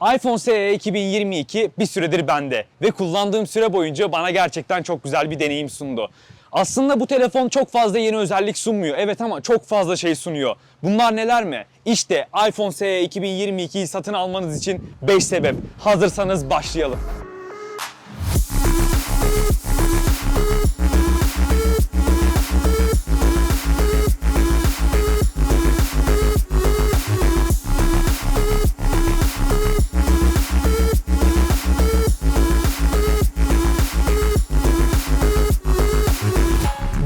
iPhone SE 2022 bir süredir bende ve kullandığım süre boyunca bana gerçekten çok güzel bir deneyim sundu. Aslında bu telefon çok fazla yeni özellik sunmuyor. Evet ama çok fazla şey sunuyor. Bunlar neler mi? İşte iPhone SE 2022'yi satın almanız için 5 sebep. Hazırsanız başlayalım.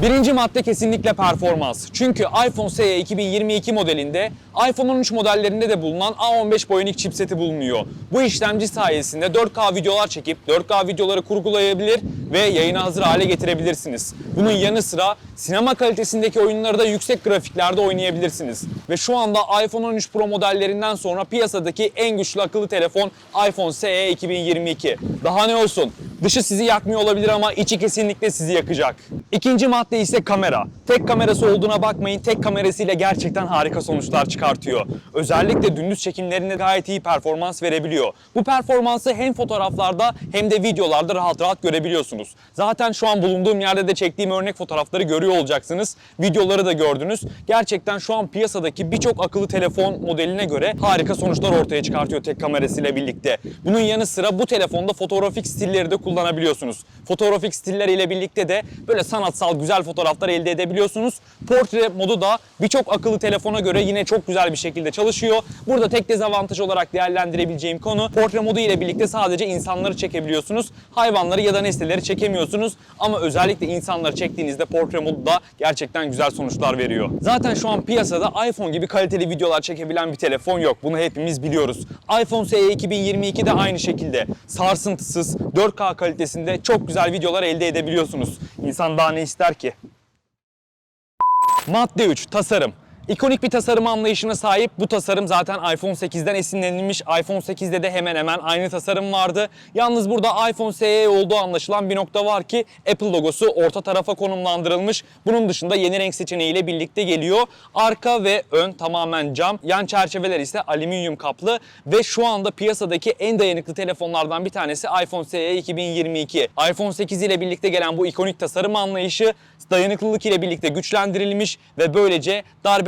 Birinci madde kesinlikle performans. Çünkü iPhone SE 2022 modelinde iPhone 13 modellerinde de bulunan A15 Bionic chipseti bulunuyor. Bu işlemci sayesinde 4K videolar çekip 4K videoları kurgulayabilir ve yayına hazır hale getirebilirsiniz. Bunun yanı sıra sinema kalitesindeki oyunları da yüksek grafiklerde oynayabilirsiniz. Ve şu anda iPhone 13 Pro modellerinden sonra piyasadaki en güçlü akıllı telefon iPhone SE 2022. Daha ne olsun? Dışı sizi yakmıyor olabilir ama içi kesinlikle sizi yakacak. İkinci madde ise kamera. Tek kamerası olduğuna bakmayın. Tek kamerasıyla gerçekten harika sonuçlar çıkartıyor. Özellikle gündüz çekimlerinde gayet iyi performans verebiliyor. Bu performansı hem fotoğraflarda hem de videolarda rahat rahat görebiliyorsunuz. Zaten şu an bulunduğum yerde de çektiğim örnek fotoğrafları görüyor olacaksınız. Videoları da gördünüz. Gerçekten şu an piyasadaki birçok akıllı telefon modeline göre harika sonuçlar ortaya çıkartıyor tek kamerasıyla birlikte. Bunun yanı sıra bu telefonda fotoğrafik stilleri de kullanabiliyorsunuz. Fotoğrafik stiller ile birlikte de böyle sanatsal güzel fotoğraflar elde edebiliyorsunuz. Portre modu da birçok akıllı telefona göre yine çok güzel bir şekilde çalışıyor. Burada tek dezavantaj olarak değerlendirebileceğim konu portre modu ile birlikte sadece insanları çekebiliyorsunuz. Hayvanları ya da nesneleri çekemiyorsunuz. Ama özellikle insanları çektiğinizde portre modu da gerçekten güzel sonuçlar veriyor. Zaten şu an piyasada iPhone gibi kaliteli videolar çekebilen bir telefon yok. Bunu hepimiz biliyoruz. iPhone SE 2022 de aynı şekilde sarsıntısız 4K kalitesinde çok güzel videolar elde edebiliyorsunuz. İnsan daha ne ister ki? Madde 3. Tasarım. İkonik bir tasarım anlayışına sahip bu tasarım zaten iPhone 8'den esinlenilmiş. iPhone 8'de de hemen hemen aynı tasarım vardı. Yalnız burada iPhone SE olduğu anlaşılan bir nokta var ki Apple logosu orta tarafa konumlandırılmış. Bunun dışında yeni renk seçeneğiyle birlikte geliyor. Arka ve ön tamamen cam. Yan çerçeveler ise alüminyum kaplı ve şu anda piyasadaki en dayanıklı telefonlardan bir tanesi iPhone SE 2022. iPhone 8 ile birlikte gelen bu ikonik tasarım anlayışı dayanıklılık ile birlikte güçlendirilmiş ve böylece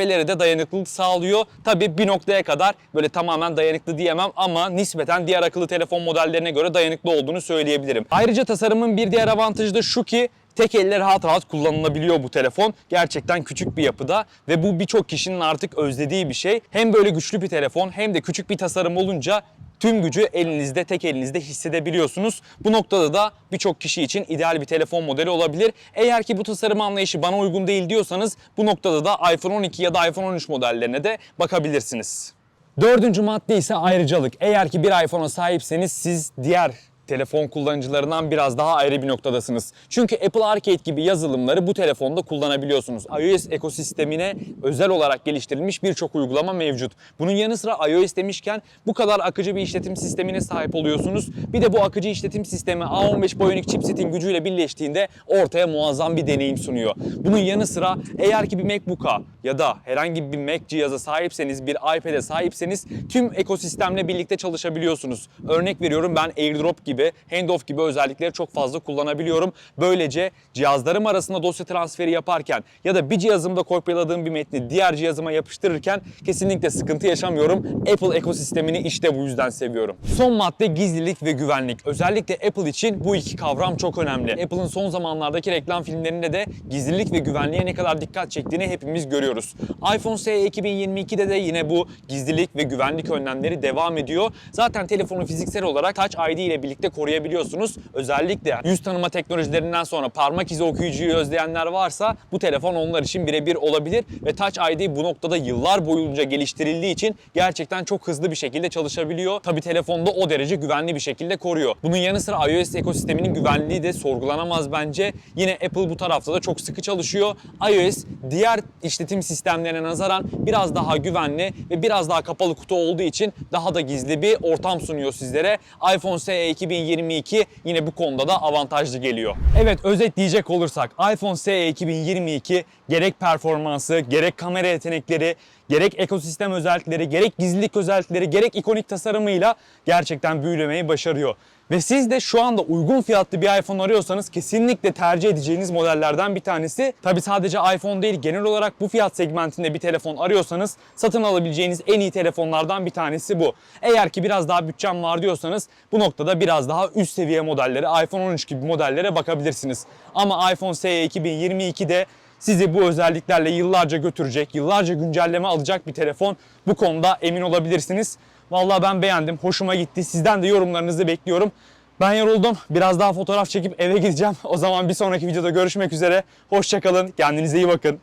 darbelere de dayanıklılık sağlıyor. Tabi bir noktaya kadar böyle tamamen dayanıklı diyemem ama nispeten diğer akıllı telefon modellerine göre dayanıklı olduğunu söyleyebilirim. Ayrıca tasarımın bir diğer avantajı da şu ki Tek elle rahat rahat kullanılabiliyor bu telefon. Gerçekten küçük bir yapıda ve bu birçok kişinin artık özlediği bir şey. Hem böyle güçlü bir telefon hem de küçük bir tasarım olunca tüm gücü elinizde, tek elinizde hissedebiliyorsunuz. Bu noktada da birçok kişi için ideal bir telefon modeli olabilir. Eğer ki bu tasarım anlayışı bana uygun değil diyorsanız bu noktada da iPhone 12 ya da iPhone 13 modellerine de bakabilirsiniz. Dördüncü madde ise ayrıcalık. Eğer ki bir iPhone'a sahipseniz siz diğer telefon kullanıcılarından biraz daha ayrı bir noktadasınız. Çünkü Apple Arcade gibi yazılımları bu telefonda kullanabiliyorsunuz. iOS ekosistemine özel olarak geliştirilmiş birçok uygulama mevcut. Bunun yanı sıra iOS demişken bu kadar akıcı bir işletim sistemine sahip oluyorsunuz. Bir de bu akıcı işletim sistemi A15 Bionic chipsetin gücüyle birleştiğinde ortaya muazzam bir deneyim sunuyor. Bunun yanı sıra eğer ki bir MacBook'a ya da herhangi bir Mac cihaza sahipseniz, bir iPad'e sahipseniz tüm ekosistemle birlikte çalışabiliyorsunuz. Örnek veriyorum ben AirDrop gibi gibi, handoff gibi özellikleri çok fazla kullanabiliyorum. Böylece cihazlarım arasında dosya transferi yaparken ya da bir cihazımda kopyaladığım bir metni diğer cihazıma yapıştırırken kesinlikle sıkıntı yaşamıyorum. Apple ekosistemini işte bu yüzden seviyorum. Son madde gizlilik ve güvenlik. Özellikle Apple için bu iki kavram çok önemli. Apple'ın son zamanlardaki reklam filmlerinde de gizlilik ve güvenliğe ne kadar dikkat çektiğini hepimiz görüyoruz. iPhone SE 2022'de de yine bu gizlilik ve güvenlik önlemleri devam ediyor. Zaten telefonu fiziksel olarak Touch ID ile birlikte koruyabiliyorsunuz. Özellikle yüz tanıma teknolojilerinden sonra parmak izi okuyucuyu özleyenler varsa bu telefon onlar için birebir olabilir ve Touch ID bu noktada yıllar boyunca geliştirildiği için gerçekten çok hızlı bir şekilde çalışabiliyor. Tabi telefonda o derece güvenli bir şekilde koruyor. Bunun yanı sıra iOS ekosisteminin güvenliği de sorgulanamaz bence. Yine Apple bu tarafta da çok sıkı çalışıyor. iOS diğer işletim sistemlerine nazaran biraz daha güvenli ve biraz daha kapalı kutu olduğu için daha da gizli bir ortam sunuyor sizlere. iPhone SE 2022 yine bu konuda da avantajlı geliyor. Evet özetleyecek olursak iPhone SE 2022 gerek performansı, gerek kamera yetenekleri, gerek ekosistem özellikleri, gerek gizlilik özellikleri, gerek ikonik tasarımıyla gerçekten büyülemeyi başarıyor. Ve siz de şu anda uygun fiyatlı bir iPhone arıyorsanız kesinlikle tercih edeceğiniz modellerden bir tanesi. Tabi sadece iPhone değil genel olarak bu fiyat segmentinde bir telefon arıyorsanız satın alabileceğiniz en iyi telefonlardan bir tanesi bu. Eğer ki biraz daha bütçem var diyorsanız bu noktada biraz daha üst seviye modellere iPhone 13 gibi modellere bakabilirsiniz. Ama iPhone SE 2022'de sizi bu özelliklerle yıllarca götürecek, yıllarca güncelleme alacak bir telefon. Bu konuda emin olabilirsiniz. Vallahi ben beğendim, hoşuma gitti. Sizden de yorumlarınızı bekliyorum. Ben yoruldum. Biraz daha fotoğraf çekip eve gideceğim. O zaman bir sonraki videoda görüşmek üzere. Hoşçakalın. Kendinize iyi bakın.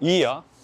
İyi ya.